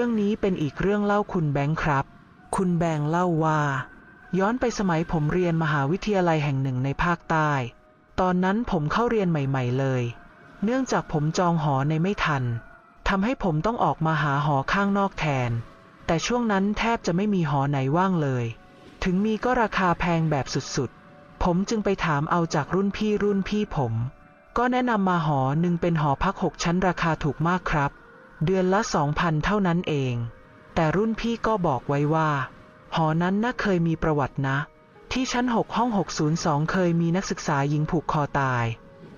รื่องนี้เป็นอีกเรื่องเล่าคุณแบงค์ครับ คุณแบงค์เล่าว่า ย้อนไปสมัยผมเรียนมหาวิทยาลัยแห่งหนึ่งในภาคใต้ ตอนนั้นผมเข้าเรียนใหม่ ๆ เลย เนื่องจากผมจองหอในไม่ทันทำให้ผมต้องออกมาหาหอข้างนอกแทน แต่ช่วงนั้นแทบจะไม่มีหอไหนว่างเลย ถึงมีก็ราคาแพงแบบสุดๆ ผมจึงไปถามเอาจากรุ่นพี่รุ่นพี่ผม ก็แนะนำมาหอหนึ่งเป็นหอพักหกชั้นราคาถูกมากครับ เดือนละสองพันเท่านั้นเอง แต่รุ่นพี่ก็บอกไว้ว่า หอนั้นน่าเคยมีประวัตินะ ที่ชั้น 6 ห้อง 602 เคยมีนักศึกษาหญิงผูกคอตาย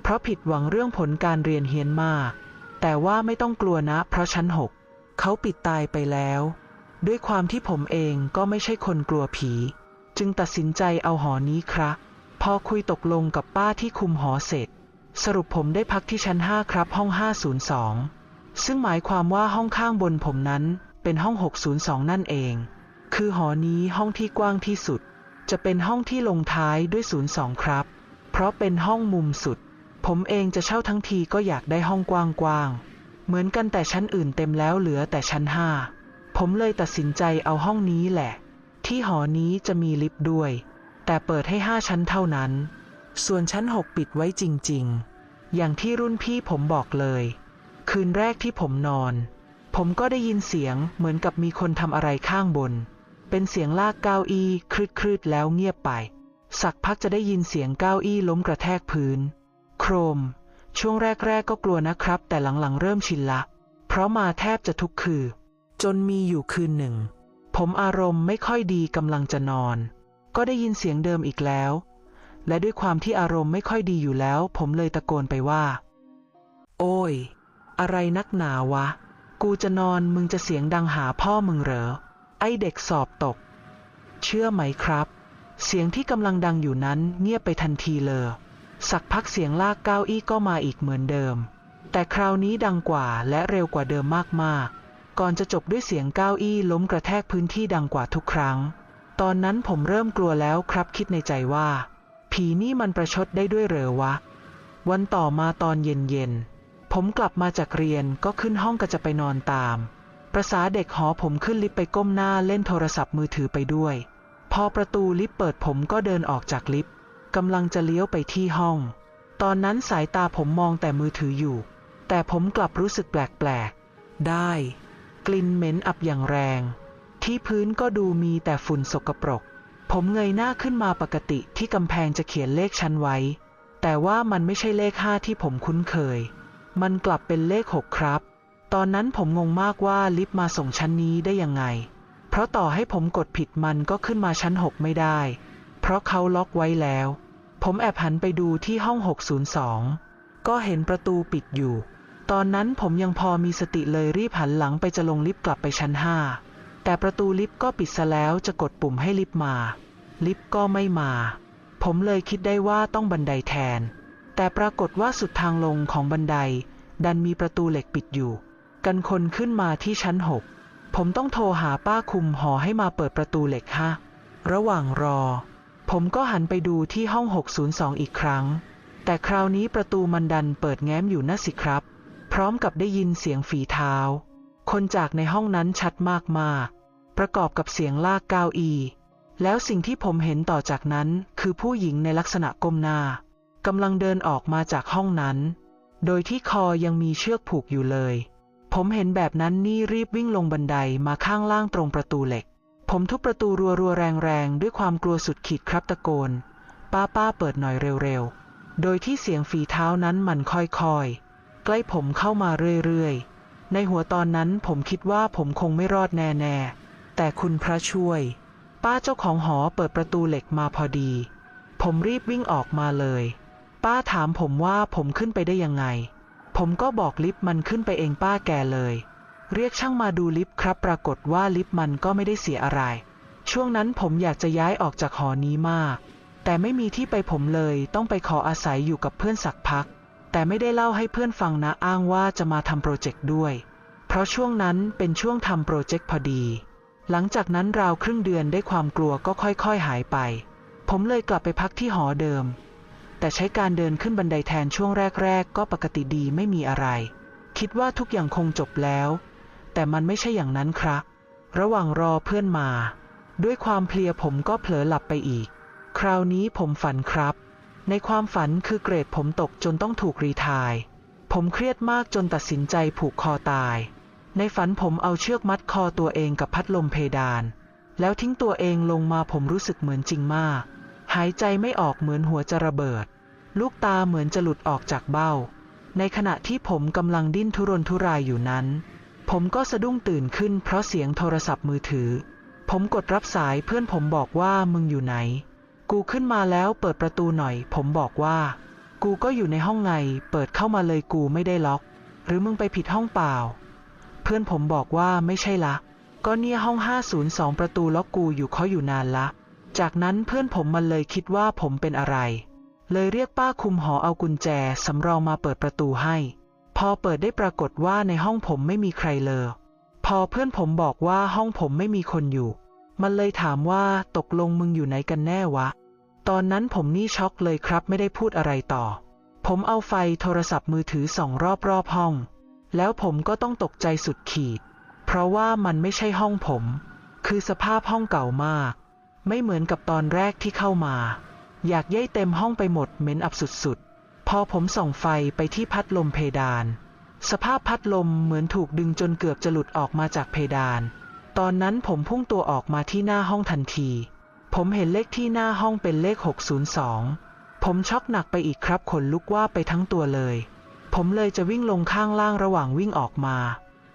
เพราะผิดหวังเรื่องผลการเรียนเฮียนมาก แต่ว่าไม่ต้องกลัวนะ เพราะชั้น 6 เขาปิดตายไปแล้ว ด้วยความที่ผมเองก็ไม่ใช่คนกลัวผี จึงตัดสินใจเอาหอนี้ครับพอคุยตกลงกับป้าที่คุมหอเสร็จ สรุปผมได้พักที่ชั้น 5 ครับห้อง 502 ซึ่งหมายความว่าห้องข้างบนผมนั้นเป็นห้อง 602 นั่นเอง คือหอนี้ห้องที่กว้างที่สุด จะเป็นห้องที่ลงท้ายด้วย 02 ครับ เพราะเป็นห้องมุมสุด ผมเองจะเช่าทั้งทีก็อยากได้ห้องกว้างๆ เหมือนกันแต่ชั้นอื่นเต็มแล้วเหลือแต่ชั้น 5 ผมเลยตัดสินใจเอาห้องนี้แหละ ที่หอนี้จะมีลิฟต์ด้วย แต่เปิดให้ 5 ชั้นเท่านั้น ส่วนชั้น 6 ปิดไว้จริง ๆ อย่างที่รุ่นพี่ผมบอกเลย คืนแรกที่ผมนอน ผมก็ได้ยินเสียงเหมือนกับมีคนทำอะไรข้างบน เป็นเสียงลากเก้าอี้คลืดคลืดๆแล้วเงียบไป สักพักจะได้ยินเสียงเก้าอี้ล้มกระแทกพื้น โครม ช่วงแรกๆก็กลัวนะครับ แต่หลังๆเริ่มชินละ เพราะมาแทบจะทุกคืนจนมีอยู่คืนหนึ่ง ผมอารมณ์ไม่ค่อยดีกำลังจะนอน ก็ได้ยินเสียงเดิมอีกแล้ว และด้วยความที่อารมณ์ไม่ค่อยดีอยู่แล้ว ผมเลยตะโกนไปว่า โอ้ย อะไรนักหนาวะ กูจะนอนมึงจะเสียงดังหาพ่อมึงเหรอ ไอเด็กสอบตก เชื่อไหมครับ เสียงที่กำลังดังอยู่นั้นเงียบไปทันทีเลย สักพักเสียงลากเก้าอี้ก็มาอีกเหมือนเดิม แต่คราวนี้ดังกว่าและเร็วกว่าเดิมมากๆ ก่อนจะจบด้วยเสียงเก้าอี้ล้มกระแทกพื้นที่ดังกว่าทุกครั้ง ตอนนั้นผมเริ่มกลัวแล้วครับคิดในใจว่า ผีนี่มันประชดได้ด้วยเหรอวะ วันต่อมาตอนเย็นๆ ผมกลับมาจากเรียนก็ขึ้นห้องก็จะไปนอนตาม ประษาเด็กหอผมขึ้นลิฟต์ไปก้มหน้าเล่นโทรศัพท์มือถือไปด้วย พอประตูลิฟต์เปิดผมก็เดินออกจากลิฟต์กำลังจะเลี้ยวไปที่ห้อง ตอนนั้นสายตาผมมองแต่มือถืออยู่ แต่ผมกลับรู้สึกแปลกๆ ได้ กลิ่นเหม็นอับอย่างแรง ที่พื้นก็ดูมีแต่ฝุ่นสกปรก ผมเงยหน้าขึ้นมาปกติที่กำแพงจะเขียนเลขชั้นไว้ แต่ว่ามันไม่ใช่เลขห้าที่ผมคุ้นเคย มันกลับเป็นเลขหกครับ ตอนนั้นผมงงมากว่าลิฟต์มาส่งชั้นนี้ได้ยังไง เพราะต่อให้ผมกดผิดมันก็ขึ้นมาชั้น6ไม่ได้ เพราะเขาล็อกไว้แล้ว ผมแอบหันไปดูที่ห้อง 602 ก็เห็นประตูปิดอยู่ ตอนนั้นผมยังพอมีสติเลยรีบหันหลังไปจะลงลิฟต์กลับไปชั้น5แต่ประตูลิฟต์ก็ปิดซะแล้วจะกดปุ่มให้ลิฟต์มา ลิฟต์ก็ไม่มา ผมเลยคิดได้ว่าต้องบันไดแทน แต่ปรากฏว่าสุดทางลงของบันได ดันมีประตูเหล็กปิดอยู่ กันคนขึ้นมาที่ชั้น6ผมต้องโทรหาป้าคุมหอให้มาเปิดประตูเหล็กฮะ ระหว่างรอ ผมก็หันไปดูที่ห้อง 602 อีกครั้ง แต่คราวนี้ประตูมันดันเปิดแง้มอยู่น่าสิครับ พร้อมกับได้ยินเสียงฝีเท้า คนจากในห้องนั้นชัดมากๆประกอบกับเสียงลากก้าวอี แล้วสิ่งที่ผมเห็นต่อจากนั้นคือผู้หญิงในลักษณะก้มหน้า กำลังเดินออกมาจากห้องนั้น โดยที่คอยังมีเชือกผูกอยู่เลย ผมเห็นแบบนั้นนี่รีบวิ่งลงบันไดมาข้างล่างตรงประตูเหล็ก ผมทุบประตูรัวๆแรงๆ ด้วยความกลัวสุดขีดครับตะโกน ป้าป้าเปิดหน่อยเร็วๆ โดยที่เสียงฝีเท้านั้นมันค่อยๆ ใกล้ผมเข้ามาเรื่อยๆ ในหัวตอนนั้นผมคิดว่าผมคงไม่รอดแน่ๆ แต่คุณพระช่วย ป้าเจ้าของหอเปิดประตูเหล็กมาพอดี ผมรีบวิ่งออกมาเลย ป้าถามผมว่าผมขึ้นไปได้ยังไง ผมก็บอกลิฟต์มันขึ้นไปเองป้าแกเลย เรียกช่างมาดูลิฟต์ครับ ปรากฏว่าลิฟต์มันก็ไม่ได้เสียอะไร ช่วงนั้นผมอยากจะย้ายออกจากหอนี้มาก แต่ไม่มีที่ไปผมเลยต้องไปขออาศัยอยู่กับเพื่อนสักพัก แต่ไม่ได้เล่าให้เพื่อนฟังนะอ้างว่าจะมาทำโปรเจกต์ด้วย เพราะช่วงนั้นเป็นช่วงทำโปรเจกต์พอดี หลังจากนั้นราวครึ่งเดือนได้ความกลัวก็ค่อยๆหายไป ผมเลยกลับไปพักที่หอเดิม แต่ใช้การเดินขึ้นบันไดแทนช่วงแรก ๆ ก็ปกติดีไม่มีอะไร คิดว่าทุกอย่างคงจบแล้ว แต่มันไม่ใช่อย่างนั้นครับ ระหว่างรอเพื่อนมา ด้วยความเพลียผมก็เผลอหลับไปอีก คราวนี้ผมฝันครับ ในความฝันคือเกรดผมตกจนต้องถูกรีทาย ผมเครียดมากจนตัดสินใจผูกคอตาย ในฝันผมเอาเชือกมัดคอตัวเองกับพัดลมเพดาน แล้วทิ้งตัวเองลงมาผมรู้สึกเหมือนจริงมาก หายใจไม่ออกเหมือนหัวจะระเบิด ลูกตาเหมือนจะหลุดออกจากเบ้า ในขณะที่ผมกำลังดิ้นทุรนทุรายอยู่นั้น ผมก็สะดุ้งตื่นขึ้นเพราะเสียงโทรศัพท์มือถือ ผมกดรับสายเพื่อนผมบอกว่ามึงอยู่ไหน กูขึ้นมาแล้วเปิดประตูหน่อย ผมบอกว่า กูก็อยู่ในห้องไง เปิดเข้ามาเลยกูไม่ได้ล็อก หรือมึงไปผิดห้องเปล่า เพื่อนผมบอกว่าไม่ใช่ละก็เนี่ยห้อง 502 ประตูล็อกกูอยู่เขาอยู่นานละ จากนั้นเพื่อนผมมันเลยคิดว่าผมเป็นอะไร เลยเรียกป้าคุมหอเอากุญแจสำรองมาเปิดประตูให้ พอเปิดได้ปรากฏว่าในห้องผมไม่มีใครเลย พอเพื่อนผมบอกว่าห้องผมไม่มีคนอยู่ มันเลยถามว่าตกลงมึงอยู่ไหนกันแน่วะ ตอนนั้นผมนี่ช็อกเลยครับไม่ได้พูดอะไรต่อ ผมเอาไฟโทรศัพท์มือถือส่องรอบๆห้อง แล้วผมก็ต้องตกใจสุดขีด เพราะว่ามันไม่ใช่ห้องผม คือสภาพห้องเก่ามาก ไม่เหมือนกับตอนแรกที่เข้ามา อยากเย้ยเต็มห้องไปหมดเหม็นอับสุดๆ พอผมส่องไฟไปที่พัดลมเพดาน สภาพพัดลมเหมือนถูกดึงจนเกือบจะหลุดออกมาจากเพดาน ตอนนั้นผมพุ่งตัวออกมาที่หน้าห้องทันที ผมเห็นเลขที่หน้าห้องเป็นเลข 602 ผมช็อกหนักไปอีกครับขนลุกว่าไปทั้งตัวเลย ผมเลยจะวิ่งลงข้างล่างระหว่างวิ่งออกมา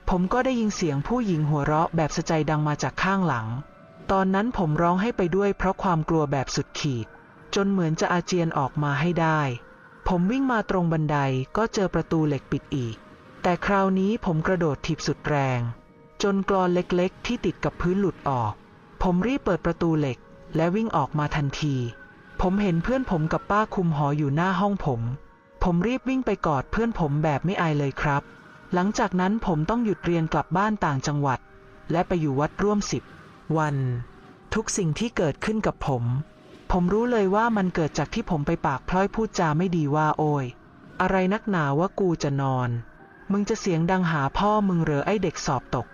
ผมก็ได้ยินเสียงผู้หญิงหัวเราะแบบสะใจดังมาจากข้างหลัง ตอนนั้นผมร้องให้ไปด้วยเพราะความกลัวแบบสุดขีด จนเหมือนจะอาเจียนออกมาให้ได้ ผมวิ่งมาตรงบันไดก็เจอประตูเหล็กปิดอีก แต่คราวนี้ผมกระโดดถีบสุดแรง จนกรอนเล็กๆ ที่ติดกับพื้นหลุดออก ผมรีบเปิดประตูเหล็ก และวิ่งออกมาทันที ผมเห็นเพื่อนผมกับป้าคุมหออยู่หน้าห้องผม ผมรีบวิ่งไปกอดเพื่อนผมแบบไม่อายเลยครับ หลังจากนั้นผมต้องหยุดเรียนกลับบ้านต่างจังหวัด และไปอยู่วัดร่วมสิบ วัน ทุกสิ่งที่เกิดขึ้นกับผม ผมรู้เลยว่ามันเกิดจากที่ผมไปปากพลอยพูดจาไม่ดีว่าโอยอะไรนักหนาว่ากูจะนอน มึงจะเสียงดังหาพ่อมึงเหรอไอเด็กสอบตก